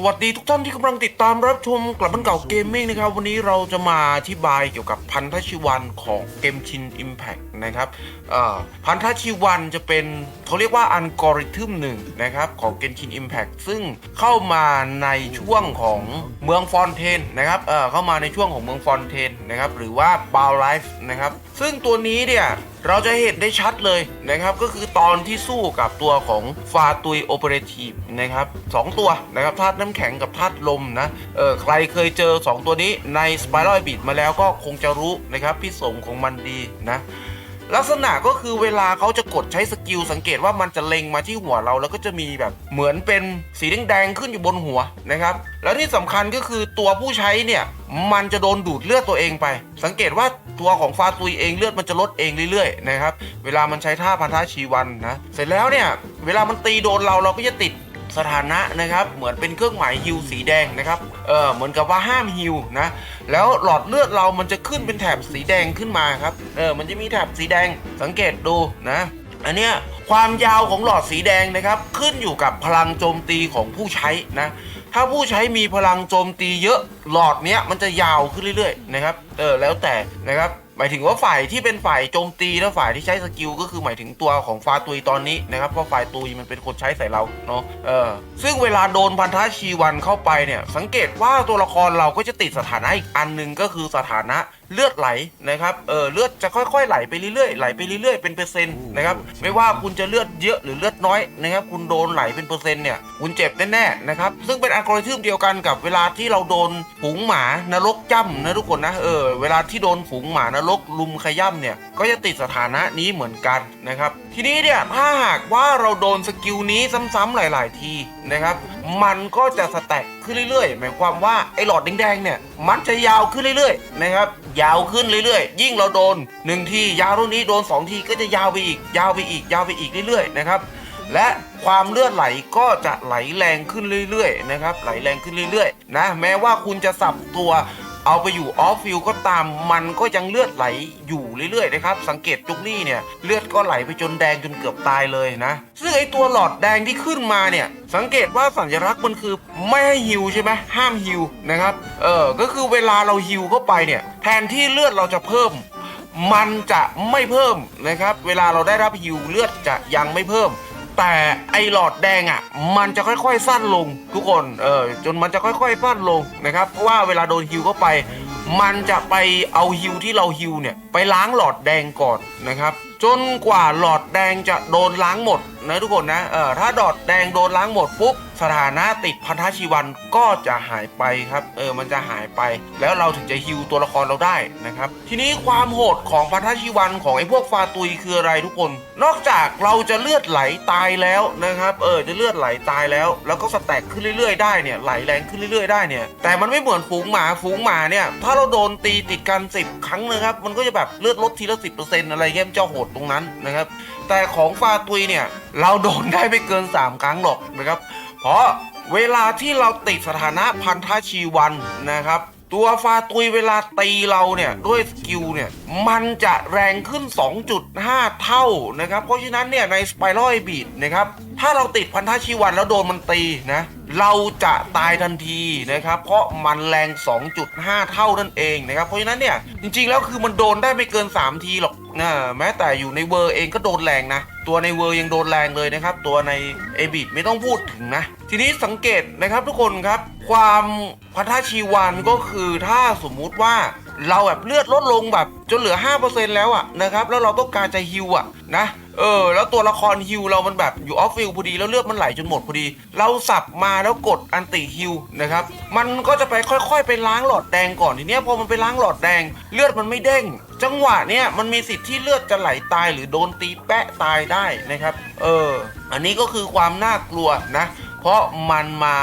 สวัสดีทุกท่านที่กำลังติดตามรับชมกลับบ้านเก่าเกมมิ่งนะครับวันนี้เราจะมาอธิบายเกี่ยวกับพันธชีวันของเกมชิน Impact นะครับพันธชีวันจะเป็นเขาเรียกว่าอัลกอริทึมหนึ่งนะครับของเกมชิน Impact ซึ่งเข้ามาในช่วงของเมืองฟอนเทนนะครับเเข้ามาในช่วงของเมืองฟอนเทนนะครับหรือว่าบาวไลฟ์นะครับซึ่งตัวนี้เนี่ยเราจะเห็นได้ชัดเลยนะครับ ก็คือตอนที่สู้กับตัวของฟาตุยโอเปอเรทีฟนะครับสองตัวนะครับธาตุน้ำแข็งกับธาตุลมนะเออใครเคยเจอ 2 ตัวนี้ในสไปรัลบิดมาแล้วก็คงจะรู้นะครับพิสงของมันดีนะลักษณะก็คือเวลาเขาจะกดใช้สกิลสังเกตว่ามันจะเล็งมาที่หัวเราแล้วก็จะมีแบบเหมือนเป็นสีแดงๆขึ้นอยู่บนหัวนะครับ แล้วที่สำคัญก็คือตัวผู้ใช้เนี่ยมันจะโดนดูดเลือดตัวเองไป สังเกตว่าตัวของฟาตุยเองเลือดมันจะลดเองเรื่อยๆนะครับเวลามันใช้ท่าพันธะชีวันนะเสร็จแล้วเนี่ยเวลามันตีโดนเราเราก็จะติด สถานะนะครับ เหมือนเป็นเครื่องหมายฮิวสีแดงนะครับ เออเหมือนกับว่าห้ามฮิวนะ แล้วหลอดเลือดเรามันจะขึ้นเป็นแถบสีแดงขึ้นมาครับ เออ มันจะมีแถบสีแดง สังเกตดูนะ อันเนี้ยความยาวของหลอดสีแดงนะครับ ขึ้นอยู่กับพลังโจมตีของผู้ใช้นะ ถ้าผู้ใช้มีพลังโจมตีเยอะ หลอดเนี้ยมันจะยาวขึ้นเรื่อยๆนะครับ เออ แล้วแต่นะครับ หมายถึงว่าฝ่ายที่เป็นฝ่ายโจมตีและฝ่ายที่ใช้สกิลก็คือหมายถึงตัวของฟาตุยตอนนี้นะครับเพราะฝ่ายตุยมันเป็นคนใช้ใส่เราเนาะเออซึ่งเวลาโดนพันธะชีวันเข้าไปเนี่ยสังเกตว่าตัวละครเราก็จะติดสถานะอีกอันหนึ่งก็คือสถานะ เลือดไหลนะครับ เออเลือดจะค่อยๆไหลไปเรื่อยๆไหลไปเรื่อยๆเป็นเปอร์เซ็นต์นะครับ ไม่ว่าคุณจะเลือดเยอะหรือเลือดน้อยนะครับ คุณโดนไหลเป็นเปอร์เซ็นต์เนี่ย คุณเจ็บแน่ๆนะครับ ซึ่งเป็นอัลกอริทึมเดียวกันกับเวลาที่เราโดนฝูงหมานรกจ้ำนะทุกคนนะ เออ เวลาที่โดนฝูงหมานรกลุมขย่ำเนี่ย ก็จะติดสถานะนี้เหมือนกันนะครับ ทีนี้เนี่ย ถ้าหากว่าเราโดนสกิลนี้ซ้ำๆหลาย ๆ ทีนะครับ มันก็จะสแต็กขึ้นเรื่อยๆ หมายความว่าไอ้หลอดแดงๆเนี่ยมันจะยาวขึ้นเรื่อยๆนะครับยาวขึ้นเรื่อยๆ ยิ่งเราโดน 1 ทียาวรุ่นนี้โดน 2 ทีก็จะยาวไปอีก ยาวไปอีกยาวไปอีกเรื่อยๆนะครับและความเลือดไหลก็จะไหลแรงขึ้นเรื่อยๆนะครับไหลแรงขึ้นเรื่อยๆนะแม้ว่าคุณจะสับตัว เอาไปอยู่ออฟฟิลก็ตามมันก็ยังเลือดไหลอยู่เรื่อยๆนะครับ สังเกตจุกนี่เนี่ยเลือดก็ไหลไปจนแดงจนเกือบตายเลยนะ ซึ่งไอตัวหลอดแดงที่ขึ้นมาเนี่ย สังเกตว่าสัญลักษณ์มันคือไม่ให้ฮิวใช่ไหมห้ามฮิวนะครับ เออ ก็คือเวลาเราฮิวเข้าไปเนี่ย แทนที่เลือดเราจะเพิ่ม มันจะไม่เพิ่มนะครับ เวลาเราได้รับฮิวเลือดจะยังไม่เพิ่ม แต่ไอหลอดแดงอะ มันจะค่อยๆสั้นลงทุกคน เออจนมันจะค่อยๆสั้นลงนะครับ เพราะว่าเวลาโดนฮิวเข้าไป มันจะไปเอาฮิวที่เราฮิวเนี่ย ไปล้างหลอดแดงก่อนนะครับ จนกว่าหลอดแดงจะโดนล้างหมด นะทุกคนนะเออถ้าหลอดแดงโดนล้างหมดปุ๊บสถานะติดพันธชีวันก็จะหายไปครับเออมันจะหายไป แล้วเราถึงจะฮิวตัวละครเราได้นะครับทีนี้ความโหดของพันธชีวันของไอ้พวกฟาตุยคืออะไรทุกคน นอกจากเราจะเลือดไหลตายแล้วนะครับเออจะเลือดไหลตายแล้ว แล้วก็สแต็กขึ้นเรื่อยๆได้เนี่ยไหลแรงขึ้นเรื่อยๆได้เนี่ยแต่มันไม่เหมือนฝูงหมาฝูงหมาเนี่ยถ้าเราโดนตีติดกัน10 ครั้งนะครับมันก็จะแบบเลือดลดทีละ10%อะไรเงี้ยมันจะโหดตรงนั้นนะครับ แต่ของฟาตุยเนี่ย เราโดนได้ไม่เกิน 3 ครั้งหรอกนะครับ เพราะเวลาที่เราติดสถานะพันธชีวันนะครับตัวฟาตุยเวลาตีเราเนี่ย ด้วยสกิลเนี่ย มันจะแรงขึ้น 2.5 เท่านะครับ เพราะฉะนั้นเนี่ย ในสไปรัลบีดนะครับ ถ้าเราติดพันธะชีวันแล้วโดนมันตีนะ เราจะตายทันทีนะครับ เพราะมันแรง 2.5 เท่านั่นเองนะครับ เพราะฉะนั้นเนี่ย จริงๆ แล้วคือมันโดนได้ไม่เกิน 3 ทีหรอกนะแม้แต่อยู่ในเวอร์เองก็โดนแรงนะ ตัวในเวอร์ยังโดนแรงเลยนะครับ ตัวในเอบิดไม่ต้องพูดถึงนะ ทีนี้สังเกตนะครับทุกคนครับ ความพันธะชีวันก็คือถ้าสมมุติว่า เราแบบเลือดลดลงแบบจนเหลือ 5%แล้วอะนะครับ แล้วเราต้องการจะฮิวอะนะ เออ แล้วตัวละครฮิวเรามันแบบอยู่ออฟฟิลพอดีแล้วเลือดมันไหลจนหมดพอดี เราสับมาแล้วกดอันติฮิวนะครับ มันก็จะไปค่อยๆไปล้างหลอดแดงก่อนทีเนี้ยพอมันไปล้างหลอดแดง เลือดมันไม่เด้ง จังหวะเนี้ยมันมีสิทธิ์ที่เลือดจะไหลตายหรือโดนตีแปะตายได้นะครับ เออ อันนี้ก็คือความน่ากลัวนะ เพราะมันมา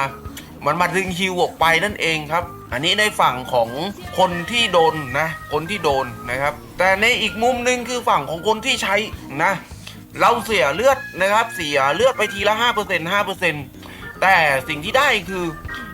มันมาดึงฮิวออกไปนั่นเองครับ อันนี้ในฝั่งของคนที่โดนนะ คนที่โดนนะครับ แต่ในอีกมุมหนึ่งคือฝั่งของคนที่ใช้นะ เราเสียเลือดนะครับ เสียเลือดไปทีละ 5% 5%แต่สิ่งที่ได้คือ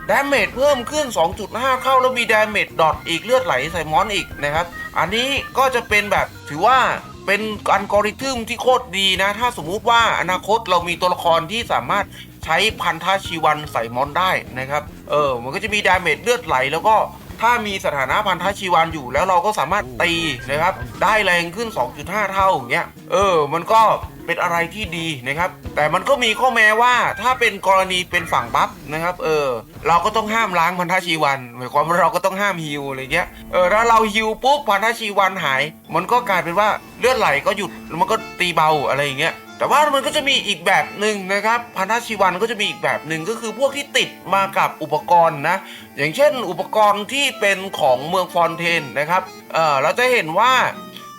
ดาเมจเพิ่มขึ้น 2.5 เข้าแล้วมีดาเมจดอทอีกเลือดไหลใส่มอนอีกนะครับ อันนี้ก็จะเป็นแบบถือว่าเป็นอัลกอริทึมที่โคตรดีนะ ถ้าสมมุติว่าอนาคตเรามีตัวละครที่สามารถ ใช้พันธะชีวันใส่มอนได้นะครับเออมันก็จะมีดาเมจเลือดไหลแล้วก็ถ้ามีสถานะพันธะชีวันอยู่แล้วเราก็สามารถตีนะครับ ได้แรงขึ้น 2.5 เท่าอย่างเงี้ยเออ มันก็เป็นอะไรที่ดีนะครับ แต่มันก็มีข้อแม้ว่าถ้าเป็นกรณีเป็นฝั่งบัฟนะครับ เออ เราก็ต้องห้ามล้างพันธะชีวันหมายความว่าเราก็ต้องห้ามฮิวอะไรเงี้ยเออถ้าเราฮิวปุ๊บพันธะชีวันหาย มันก็กลายเป็นว่าเลือดไหลก็หยุดแล้วมันก็ตีเบาอะไรอย่างเงี้ย แต่ว่ามันก็จะมีอีกแบบหนึ่งนะครับพันธชีวันก็จะมีอีกแบบหนึ่งก็คือพวกที่ติดมากับอุปกรณ์นะ อย่างเช่น อุปกรณ์ที่เป็นของเมืองฟอนเทนนะครับเออเราจะเห็นว่า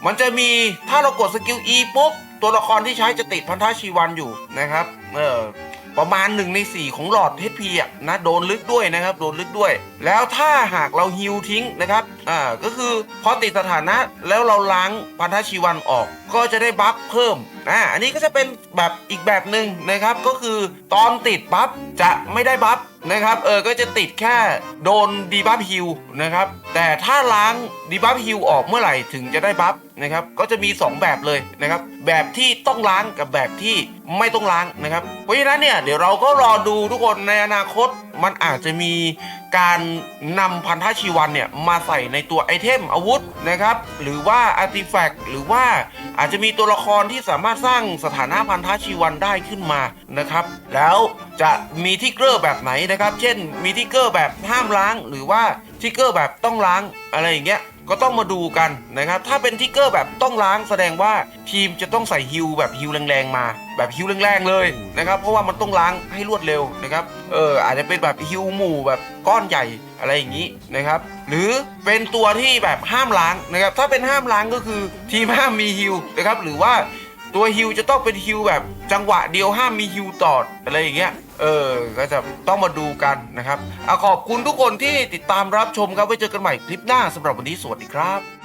มันจะมีถ้าเรากดสกิล E ปุ๊บตัวละครที่ใช้จะติดพันธชีวันอยู่นะครับเออ ประมาณ1ใน4 ของหลอด HP อะนะโดนลึกด้วยนะครับโดนลึกด้วย แล้วถ้าหากเราฮิวทิ้งนะครับอ่าก็คือพอติดสถานะแล้วเราล้างพันธชีวันออก ก็จะได้บัฟเพิ่มอ่าอันนี้ก็จะเป็นแบบอีกแบบหนึ่งนะครับก็คือตอนติดบัฟจะไม่ได้บัฟ นะครับเออก็จะติดแค่โดนดีบัฟฮิวนะครับแต่ถ้าล้างดีบัฟฮิวออกเมื่อไหร่ถึงจะได้บัฟนะครับก็จะมี 2 แบบเลยนะครับแบบที่ต้องล้างกับแบบที่ไม่ต้องล้างนะครับเพราะฉะนั้นเนี่ยเดี๋ยวเราก็รอดูทุกคนในอนาคตมันอาจจะมีการนำพันธชีวันเนี่ยมาใส่ในตัวไอเทมอาวุธนะครับ หรือว่าอาร์ติแฟกต์หรือว่าอาจจะมีตัวละครที่สามารถสร้างสถานะพันธชีวันได้ขึ้นมานะครับ แล้วจะมีทิกเกอร์แบบไหนนะครับ เช่น มีทิกเกอร์แบบห้ามล้าง หรือว่าทิกเกอร์แบบต้องล้างอะไรอย่างเงี้ย ก็ต้องมาดูกันนะครับ ถ้าเป็นทิกเกอร์แบบต้องล้างแสดงว่าทีมจะต้องใส่ฮิวแบบฮิวแรงๆมา แบบฮิวแรงๆเลยนะครับ เพราะว่ามันต้องล้างให้รวดเร็วนะครับเอออาจจะเป็นแบบฮิวหมู่แบบก้อนใหญ่อะไรอย่างนี้นะครับ หรือเป็นตัวที่แบบห้ามล้างนะครับ ถ้าเป็นห้ามล้างก็คือทีมห้ามมีฮิวนะครับ หรือว่าตัวฮิวจะต้องเป็นฮิวแบบจังหวะเดียวห้ามมีฮิวต่ออะไรอย่างเงี้ย เออก็จะต้องมาดูกันนะครับอะขอบคุณทุกคนที่ติดตามรับชมครับไว้เจอกันใหม่คลิปหน้าสำหรับวันนี้สวัสดีครับ